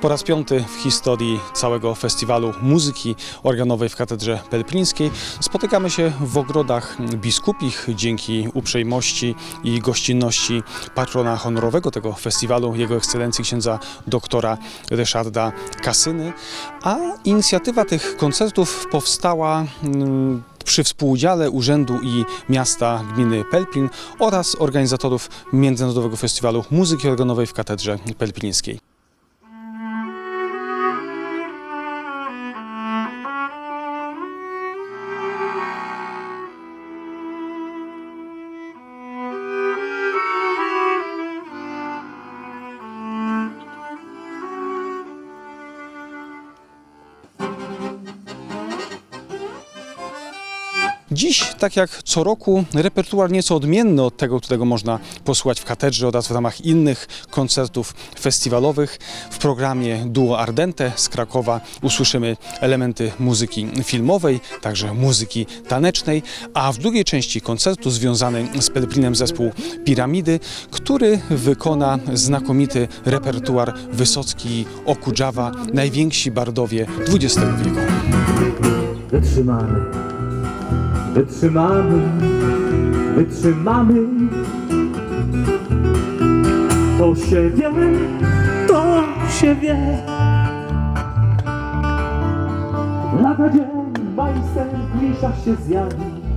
Po raz piąty w historii całego festiwalu muzyki organowej w Katedrze Pelplińskiej spotykamy się w ogrodach biskupich dzięki uprzejmości i gościnności patrona honorowego tego festiwalu, jego ekscelencji księdza doktora Ryszarda Kasyny. A inicjatywa tych koncertów powstała mm, przy współudziale Urzędu i Miasta Gminy Pelplin oraz organizatorów Międzynarodowego Festiwalu Muzyki Organowej w Katedrze Pelplińskiej. Dziś, tak jak co roku, repertuar nieco odmienny od tego, którego można posłuchać w katedrze oraz w ramach innych koncertów festiwalowych. W programie Duo Ardente z Krakowa usłyszymy elementy muzyki filmowej, także muzyki tanecznej, a w drugiej części koncertu związany z Pelplinem zespół Piramidy, który wykona znakomity repertuar Wysocki i Okudżawa, najwięksi bardowie XX wieku. Wytrzymamy, wytrzymamy, wytrzymamy. To się wie, to się wie. Lada dzień, majster mniejszach się zjawi.